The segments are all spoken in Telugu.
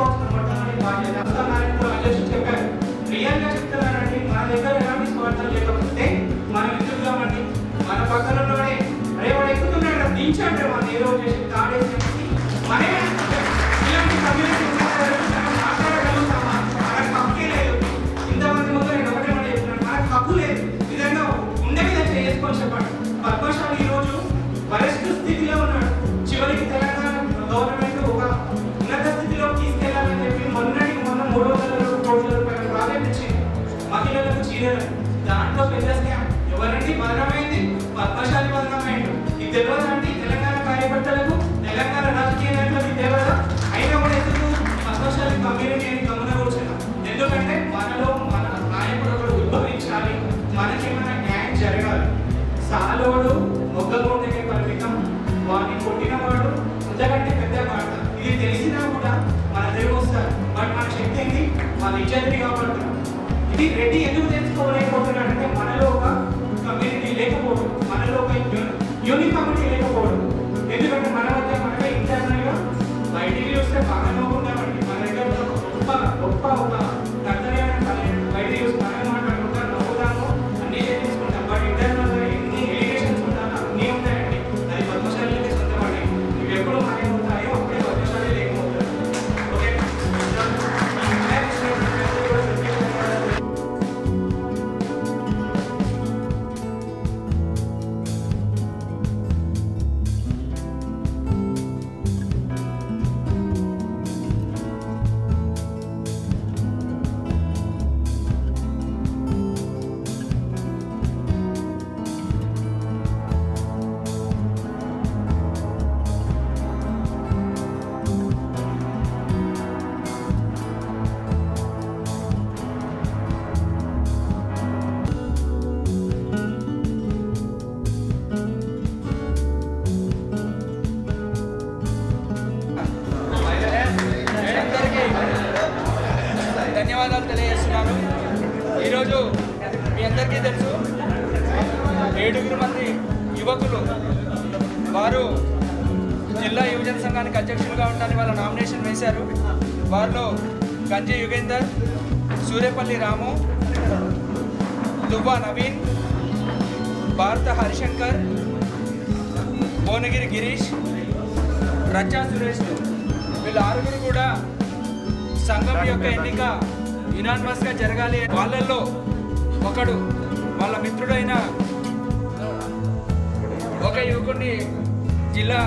మీరు తీసుకోవాల్సిన మొట్టమొదటి బాధ్యత వస్తున్నారని పిల్లలకు చీరలు దాంట్లో పెద్ద స్కామ్ ఎవరండి మరణమైంది పద్మశాలి మరణమైండు ఇది అంటే తెలంగాణ కార్యకర్తలకు తెలంగాణ రాజకీయ నాయకులకు ఇది తెలియదా అయినా కూడా ఎందుకు పద్మశాలి కమ్యూనిటీ అని గమన ఎందుకంటే మనలో మన నాయకుడు ఒకడు ఉద్భవించాలి మనకేమైనా న్యాయం జరగాలి సాలోడు మొగ్గగొండకే పరిమితం వాడిని కొట్టినవాడు అంతకంటే పెద్ద మాట ఇది తెలిసినా కూడా మన దగ్గర వస్తారు. బట్ మన శక్తి ఏంటి మన ఇచ్చేది కాబట్టి రెడ్డి ఎందుకు తెలుసుకోలేకపోతున్నాడంటే మనలో మీ అందరికీ తెలుసు ఏడుగురు మంది యువకులు వారు జిల్లా యువజన సంఘానికి అధ్యక్షులుగా ఉండడానికి వాళ్ళ నామినేషన్ వేశారు. వారిలో గంజి యుగేందర్ సూర్యపల్లి రాము దువ్వా నవీన్ భారత హరిశంకర్ భువనగిరి గిరీష్ రచ్చా సురేష్. వీళ్ళ ఆరుగురు కూడా సంఘం యొక్క ఎన్నిక యునాన్మస్గా జరగాలి. వాళ్ళల్లో ఒకడు వాళ్ళ మిత్రుడైన ఒక యువకుడిని జిల్లా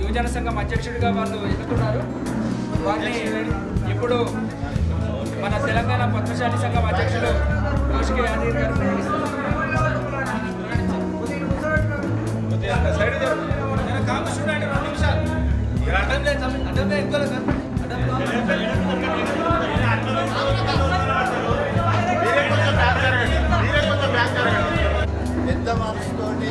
యువజన సంఘం అధ్యక్షుడిగా వాళ్ళు ఎన్నుకున్నారు. వారిని ఇప్పుడు మన తెలంగాణ పద్మశాలి సంఘం అధ్యక్షుడు కౌశిక యాదవ్ గారు ప్రకటిస్తున్నారు. సైడ్ రెండు నిమిషాలు. అడ్డం లేదు అడ్డం లేదు. పెద్ద మనసుతోటి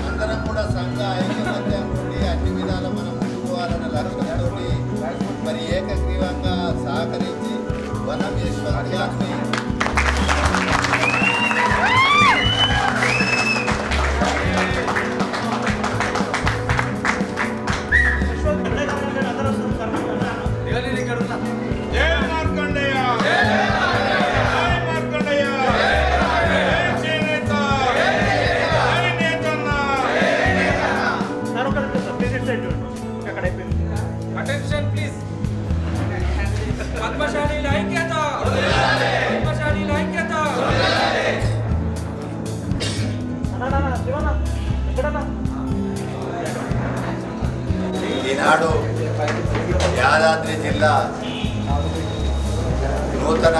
అందరం కూడా సంఘ ఐక్యమత్యం నుండి అన్ని విధాల మనం ముందుకోవాలన్న పోవాలన్న ఈనాడు యాదాద్రి జిల్లా నూతన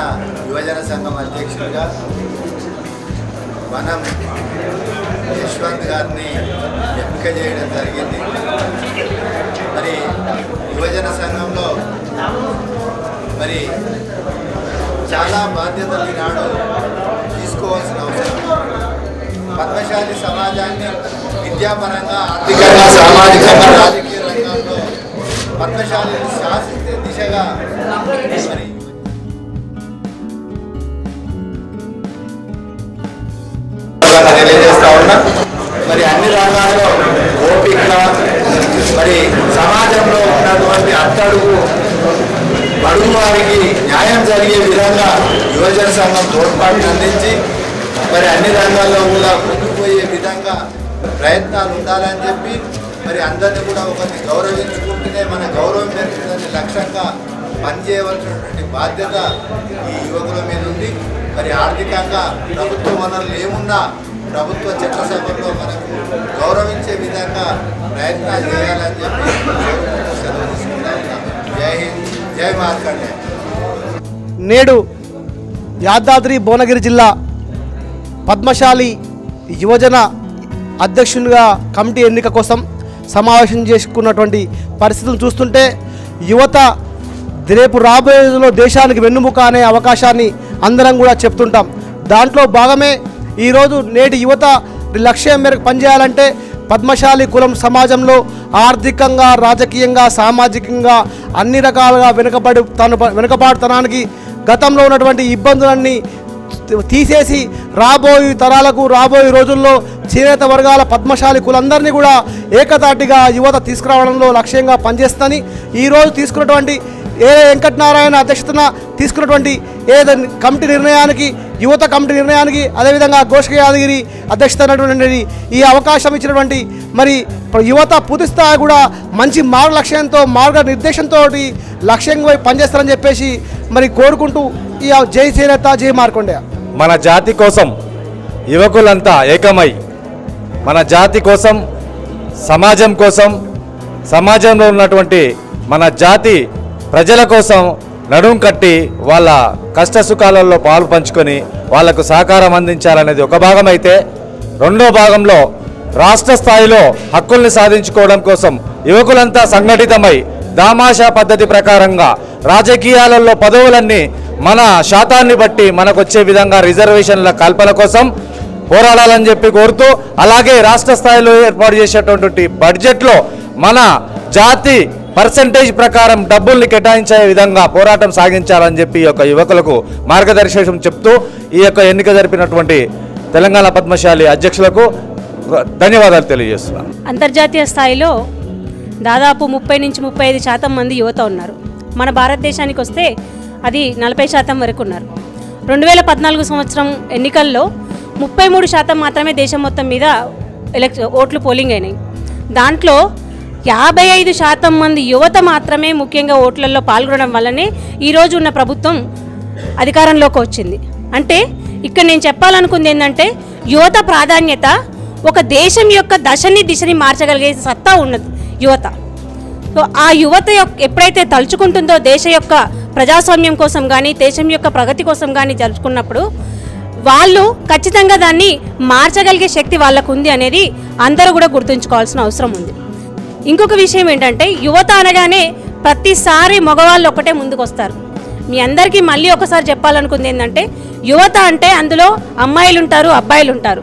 యువజన సంఘం అధ్యక్షుడిగా మనం యశ్వంత్ గారిని ఎంపిక చేయడం జరిగింది. మరి యువజన సంఘంలో మరి చాలా బాధ్యతలు ఈనాడు తీసుకోవాల్సిన అవసరం. పద్మశాలి సమాజాన్ని విద్యాపరంగా ఆర్థికంగా సామాజికంగా రాజకీయ పద్మశాలిని శాసించే దిశగా మరి తెలియజేస్తా ఉన్నా. మరి అన్ని రంగాల్లో ఓపిక మరి సమాజంలో ఉన్నటువంటి అట్టడుగు బడుగు వారికి న్యాయం జరిగే విధంగా యువజన సంఘం తోడ్పాటును అందించి మరి అన్ని రంగాల్లో కూడా ముందుకు పోయే విధంగా ప్రయత్నాలు ఉండాలని చెప్పి మరి అందరినీ కూడా ఒకరిని గౌరవించుకుంటూనే మన గౌరవం పెరుగుతుందని లక్ష్యంగా పనిచేయవలసినటువంటి బాధ్యత ఈ యువకుల మీద ఉంది. మరి ఆర్థికంగా ప్రభుత్వ వనరులు ఏమున్నా ప్రభుత్వ చట్టసభల్లో మనకు గౌరవించే విధంగా ప్రయత్నాలు చేయాలని చెప్పి సెలవు తీసుకుంటాం జై హింద్ జై మార్కండే నేడు యాదాద్రి భువనగిరి జిల్లా పద్మశాలి యువజన అధ్యక్షునిగా కమిటీ ఎన్నిక కోసం సమావేశం చేసుకున్నటువంటి పరిస్థితులను చూస్తుంటే యువత రేపు రాబోయే రోజుల్లో దేశానికి వెన్నుముక అనే అవకాశాన్ని అందరం కూడా చెప్తుంటాం. దాంట్లో భాగమే ఈరోజు నేటి యువత లక్ష్యం మేరకు పనిచేయాలంటే పద్మశాలి కులం సమాజంలో ఆర్థికంగా రాజకీయంగా సామాజికంగా అన్ని రకాలుగా వెనుకబడి తను వెనుకబాటుతనానికి గతంలో ఉన్నటువంటి ఇబ్బందులన్నీ తీసేసి రాబోయే తరాలకు రాబోయే రోజుల్లో చేనేత వర్గాల పద్మశాలి కులందరినీ కూడా ఏకతాటిగా యువత తీసుకురావడంలో లక్ష్యంగా పనిచేస్తుందని ఈరోజు తీసుకున్నటువంటి ఏ వెంకటనారాయణ అధ్యక్షతన తీసుకున్నటువంటి ఏదో కమిటీ నిర్ణయానికి యువత కమిటీ నిర్ణయానికి అదేవిధంగా ఘోషక యాదగిరి అధ్యక్షతనటువంటి ఈ అవకాశం ఇచ్చినటువంటి మరి యువత పూర్తిస్థాయి కూడా మంచి మార్గ లక్ష్యంతో మార్గ నిర్దేశంతో లక్ష్యంగా పనిచేస్తారని చెప్పేసి మరి కోరుకుంటూ ఈ జై చేనేత జై మార్కొండయ్య. మన జాతి కోసం యువకులంతా ఏకమై మన జాతి కోసం సమాజం కోసం సమాజంలో ఉన్నటువంటి మన జాతి ప్రజల కోసం నడుం కట్టి వాళ్ళ కష్ట సుఖాలలో పాలు పంచుకొని వాళ్ళకు సహకారం అందించాలనేది ఒక భాగం అయితే రెండో భాగంలో రాష్ట్ర స్థాయిలో హక్కుల్ని సాధించుకోవడం కోసం యువకులంతా సంఘటితమై దామాషా పద్ధతి ప్రకారంగా రాజకీయాలలో పదవులన్నీ మన శాతాన్ని బట్టి మనకు వచ్చే విధంగా రిజర్వేషన్ల కల్పన కోసం పోరాడాలని చెప్పి కోరుతూ అలాగే రాష్ట్ర స్థాయిలో ఏర్పాటు చేసేటటువంటి బడ్జెట్లో మన జాతి పర్సంటేజ్ ప్రకారం డబ్బుల్ని కేటాయించే విధంగా పోరాటం సాగించాలని చెప్పి ఈ యొక్క యువకులకు మార్గదర్శకం చెప్తూ ఈ యొక్క ఎన్నిక జరిపినటువంటి తెలంగాణ పద్మశాలి అధ్యక్షులకు ధన్యవాదాలు తెలియజేస్తున్నాను. అంతర్జాతీయ స్థాయిలో దాదాపు ముప్పై నుంచి ముప్పై ఐదు శాతం మంది యువత ఉన్నారు. మన భారతదేశానికి వస్తే అది నలభై శాతం వరకు ఉన్నారు రెండు వేల పద్నాలుగు సంవత్సరం ఎన్నికల్లో ముప్పై మూడు శాతం మాత్రమే దేశం మొత్తం మీద ఎలక్ ఓట్లు పోలింగ్ అయినాయి. దాంట్లో యాభై ఐదు శాతం మంది యువత మాత్రమే ముఖ్యంగా ఓట్లలో పాల్గొనడం వల్లనే ఈరోజు ఉన్న ప్రభుత్వం అధికారంలోకి వచ్చింది. అంటే ఇక్కడ నేను చెప్పాలనుకుంది ఏంటంటే యువత ప్రాధాన్యత ఒక దేశం యొక్క దశని దిశని మార్చగలిగే సత్తా ఉన్నది యువత. సో ఆ యువత యొక్క ఎప్పుడైతే తలుచుకుంటుందో దేశ యొక్క ప్రజాస్వామ్యం కోసం కానీ దేశం యొక్క ప్రగతి కోసం కానీ జరుపుకున్నప్పుడు వాళ్ళు ఖచ్చితంగా దాన్ని మార్చగలిగే శక్తి వాళ్ళకు ఉంది అనేది అందరూ కూడా గుర్తుంచుకోవాల్సిన అవసరం ఉంది. ఇంకొక విషయం ఏంటంటే యువత అనగానే ప్రతిసారి మగవాళ్ళు ఒకటే ముందుకు వస్తారు మీ అందరికీ మళ్ళీ ఒకసారి చెప్పాలనుకుంది ఏంటంటే యువత అంటే అందులో అమ్మాయిలు ఉంటారు అబ్బాయిలు ఉంటారు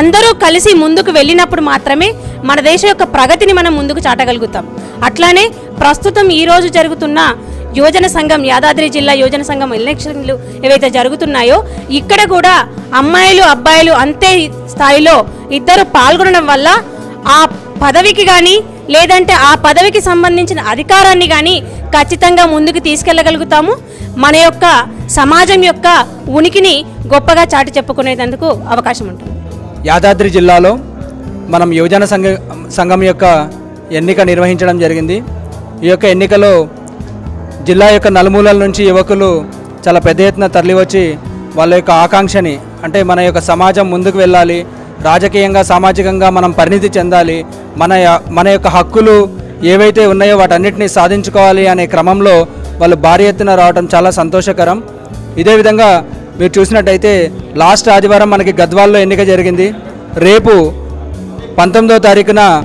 అందరూ కలిసి ముందుకు వెళ్ళినప్పుడు మాత్రమే మన దేశం యొక్క ప్రగతిని మనం ముందుకు చాటగలుగుతాం. అట్లానే ప్రస్తుతం ఈరోజు జరుగుతున్న యువజన సంఘం యాదాద్రి జిల్లా యువజన సంఘం ఎలక్షన్లు ఏవైతే జరుగుతున్నాయో ఇక్కడ కూడా అమ్మాయిలు అబ్బాయిలు అంతే స్థాయిలో ఇద్దరు పాల్గొనడం వల్ల ఆ పదవికి కానీ లేదంటే ఆ పదవికి సంబంధించిన అధికారాన్ని కానీ ఖచ్చితంగా ముందుకు తీసుకెళ్ళగలుగుతాము. మన యొక్క సమాజం యొక్క ఉనికిని గొప్పగా చాటి చెప్పుకునేందుకు అవకాశం ఉంటుంది. యాదాద్రి జిల్లాలో మనం యువజన సంఘ సంఘం యొక్క ఎన్నిక నిర్వహించడం జరిగింది. ఈ యొక్క ఎన్నికలో జిల్లా యొక్క నలుమూలల నుంచి యువకులు చాలా పెద్ద ఎత్తున తరలివచ్చి వాళ్ళ యొక్క ఆకాంక్షని అంటే మన యొక్క సమాజం ముందుకు వెళ్ళాలి రాజకీయంగా సామాజికంగా మనం పరిణితి చెందాలి మన య- మన యొక్క హక్కులు ఏవైతే ఉన్నాయో వాటన్నిటినీ సాధించుకోవాలి అనే క్రమంలో వాళ్ళు భారీ ఎత్తున రావడం చాలా సంతోషకరం. ఇదే విధంగా మీరు చూసినట్టయితే లాస్ట్ ఆదివారం మనకి గద్వాల్లో ఎన్నిక జరిగింది. రేపు పంతొమ్మిదో తారీఖున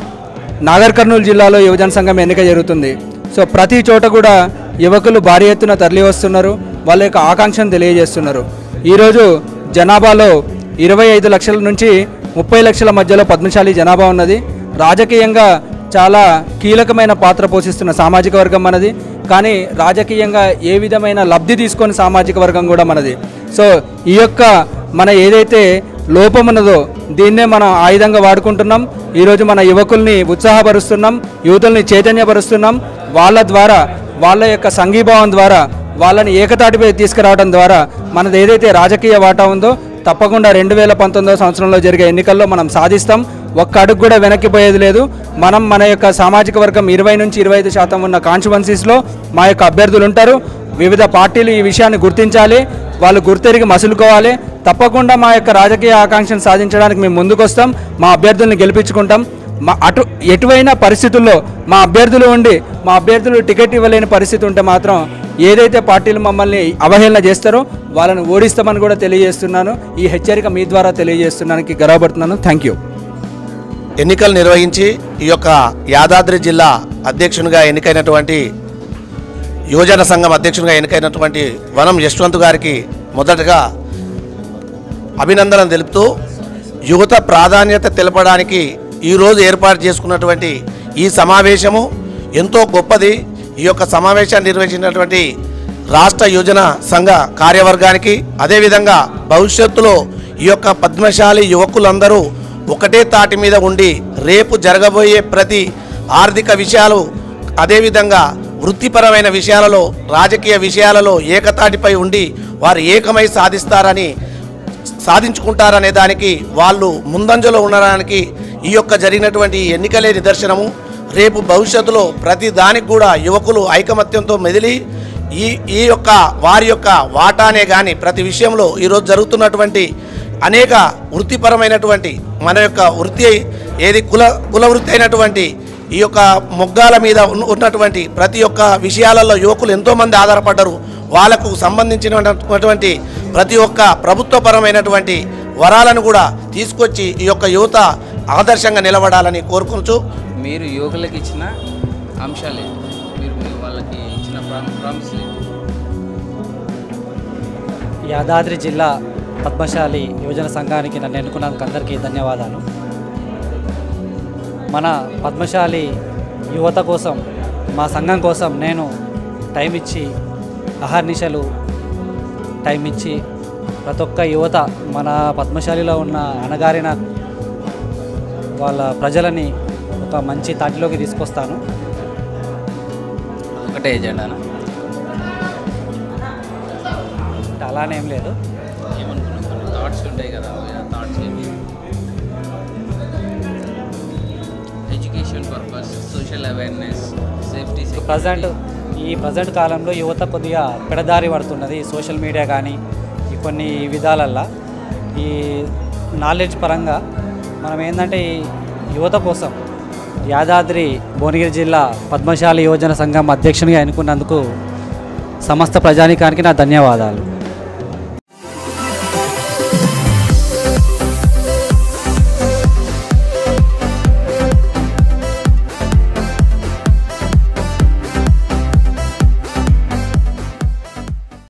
నాగర్ కర్నూలు జిల్లాలో యువజన సంఘం ఎన్నిక జరుగుతుంది. సో ప్రతి చోట కూడా యువకులు భారీ ఎత్తున తరలి వస్తున్నారు. వాళ్ళ యొక్క ఆకాంక్షను తెలియజేస్తున్నారు. ఈరోజు జనాభాలో ఇరవై ఐదు లక్షల నుంచి ముప్పై లక్షల మధ్యలో పద్మశాలి జనాభా ఉన్నది. రాజకీయంగా చాలా కీలకమైన పాత్ర పోషిస్తున్న సామాజిక వర్గం మనది. కానీ రాజకీయంగా ఏ విధమైన లబ్ధి తీసుకొని సామాజిక వర్గం కూడా మనది. సో ఈ యొక్క మన ఏదైతే లోపం ఉన్నదో దీన్నే మనం ఆయుధంగా వాడుకుంటున్నాం. ఈరోజు మన యువకుల్ని ఉత్సాహపరుస్తున్నాం యువతుల్ని చైతన్యపరుస్తున్నాం. వాళ్ళ ద్వారా వాళ్ళ యొక్క సంఘీభావం ద్వారా వాళ్ళని ఏకతాటిపై తీసుకురావడం ద్వారా మనది ఏదైతే రాజకీయ వాటా ఉందో తప్పకుండా రెండు వేల పంతొమ్మిదో సంవత్సరంలో జరిగే ఎన్నికల్లో మనం సాధిస్తాం. ఒక్క అడుగు కూడా వెనక్కిపోయేది లేదు. మనం మన యొక్క సామాజిక వర్గం ఇరవై నుంచి ఇరవై ఐదు శాతం ఉన్న కాన్స్టిట్యువెన్సీస్లో మా యొక్క అభ్యర్థులు ఉంటారు. వివిధ పార్టీలు ఈ విషయాన్ని గుర్తించాలి వాళ్ళు గుర్తెరిగి మసులుకోవాలి. తప్పకుండా మా యొక్క రాజకీయ ఆకాంక్షను సాధించడానికి మేము ముందుకొస్తాం మా అభ్యర్థుల్ని గెలిపించుకుంటాం. మా అటు ఎటువైన పరిస్థితుల్లో మా అభ్యర్థులు ఉండి మా అభ్యర్థులు టికెట్ ఇవ్వలేని పరిస్థితి ఉంటే మాత్రం ఏదైతే పార్టీలు మమ్మల్ని అవహేళన చేస్తారో వాళ్ళని ఓడిస్తామని కూడా తెలియజేస్తున్నాను. ఈ హెచ్చరిక మీ ద్వారా తెలియజేస్తున్నానికి గర్వపడుతున్నాను. థ్యాంక్ యూ ఎన్నికలు నిర్వహించి ఈ యొక్క యాదాద్రి జిల్లా అధ్యక్షునిగా ఎన్నికైనటువంటి యువజన సంఘం అధ్యక్షునిగా ఎన్నికైనటువంటి వనం యశ్వంత్ గారికి మొదటగా అభినందన తెలుపుతూ యువత ప్రాధాన్యత తెలపడానికి ఈరోజు ఏర్పాటు చేసుకున్నటువంటి ఈ సమావేశము ఎంతో గొప్పది. ఈ యొక్క సమావేశాన్ని నిర్వహించినటువంటి రాష్ట్ర యువజన సంఘ కార్యవర్గానికి అదేవిధంగా భవిష్యత్తులో ఈ యొక్క పద్మశాలి యువకులందరూ ఒకటే తాటి మీద ఉండి రేపు జరగబోయే ప్రతి ఆర్థిక విషయాలు అదేవిధంగా వృత్తిపరమైన విషయాలలో రాజకీయ విషయాలలో ఏకతాటిపై ఉండి వారు ఏకమై సాధిస్తారని సాధించుకుంటారనే దానికి వాళ్ళు ముందంజలో ఉండడానికి ఈ యొక్క జరిగినటువంటి ఎన్నికలే నిదర్శనము. రేపు భవిష్యత్తులో ప్రతి దానికి కూడా యువకులు ఐకమత్యంతో మెదిలి ఈ ఈ యొక్క వారి యొక్క వాటానే కానీ ప్రతి విషయంలో ఈరోజు జరుగుతున్నటువంటి అనేక వృత్తిపరమైనటువంటి మన యొక్క వృత్తి ఏది కుల కుల వృత్తి అయినటువంటి ఈ యొక్క మొగ్గాల మీద ఉన్న- ఉన్నటువంటి ప్రతి ఒక్క విషయాలలో యువకులు ఎంతోమంది ఆధారపడ్డారు. వాళ్ళకు సంబంధించినటువంటి ప్రతి ఒక్క ప్రభుత్వపరమైనటువంటి వరాలను కూడా తీసుకొచ్చి ఈ యొక్క యువత ఆదర్శంగా నిలబడాలని కోరుకుంటూ మీరు యువకులకు ఇచ్చిన అంశాలే. మీరు వాళ్ళకి ఇచ్చిన ప్రామిస్ యాదాద్రి జిల్లా పద్మశాలి యువజన సంఘానికి నన్ను ఎన్నుకున్నందుకు అందరికీ ధన్యవాదాలు. మన పద్మశాలి యువత కోసం మా సంఘం కోసం నేను టైం ఇచ్చి అహర్నిశలు టైం ఇచ్చి ప్రతి ఒక్క యువత మన పద్మశాలిలో ఉన్న అణగారిన వాళ్ళ ప్రజలని ఒక మంచి తాటిలోకి తీసుకొస్తాను. ఒకటే ఎజెండానా? అలానే లేదు. సోషల్ అవేర్నెస్ సేఫ్టీ ప్రజెంట్ ఈ ప్రజెంట్ కాలంలో యువత కొద్దిగా పెడదారి పడుతున్నది సోషల్ మీడియా కానీ ఈ కొన్ని విధాలల్లో. ఈ నాలెడ్జ్ పరంగా మనం ఏంటంటే ఈ యువత కోసం యాదాద్రి భువనగిరి జిల్లా పద్మశాలి యువజన సంఘం అధ్యక్షునిగా ఎన్నుకున్నందుకు సమస్త ప్రజానికానికి నా ధన్యవాదాలు.